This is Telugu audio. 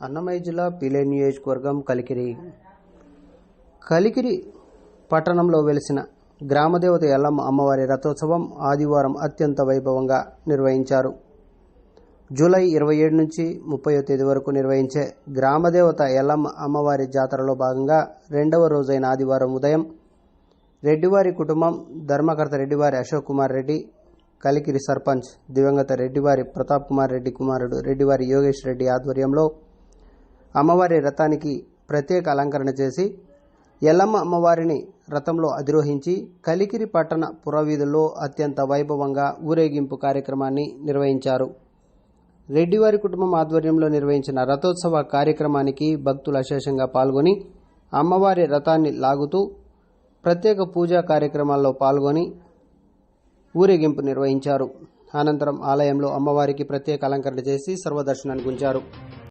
అన్నమయ్య జిల్లా పిలే నియోజకవర్గం కలికిరి. కలికిరి పట్టణంలో వెలిసిన గ్రామదేవత ఎల్లమ్మ అమ్మవారి రథోత్సవం ఆదివారం అత్యంత వైభవంగా నిర్వహించారు. జూలై ఇరవై ఏడు నుంచి ముప్పై తేదీ వరకు నిర్వహించే గ్రామదేవత ఎల్లమ్మ అమ్మవారి జాతరలో భాగంగా రెండవ రోజైన ఆదివారం ఉదయం రెడ్డివారి కుటుంబం ధర్మకర్త రెడ్డివారి అశోక్ కుమార్ రెడ్డి కలికిరి సర్పంచ్ దివంగత రెడ్డివారి ప్రతాప్ కుమార్ రెడ్డి కుమారుడు రెడ్డివారి యోగేష్ రెడ్డి ఆధ్వర్యంలో అమ్మవారి రథానికి ప్రత్యేక అలంకరణ చేసి ఎల్లమ్మ అమ్మవారిని రథంలో అధిరోహించి కలికిరి పట్టణ పురవీధుల్లో అత్యంత వైభవంగా ఊరేగింపు కార్యక్రమాన్ని నిర్వహించారు. రెడ్డివారి కుటుంబం ఆధ్వర్యంలో నిర్వహించిన రథోత్సవ కార్యక్రమానికి భక్తులు అశేషంగా పాల్గొని అమ్మవారి రథాన్ని లాగుతూ ప్రత్యేక పూజా కార్యక్రమాల్లో పాల్గొని ఊరేగింపు నిర్వహించారు. అనంతరం ఆలయంలో అమ్మవారికి ప్రత్యేక అలంకరణ చేసి సర్వదర్శనానికి ఉంచారు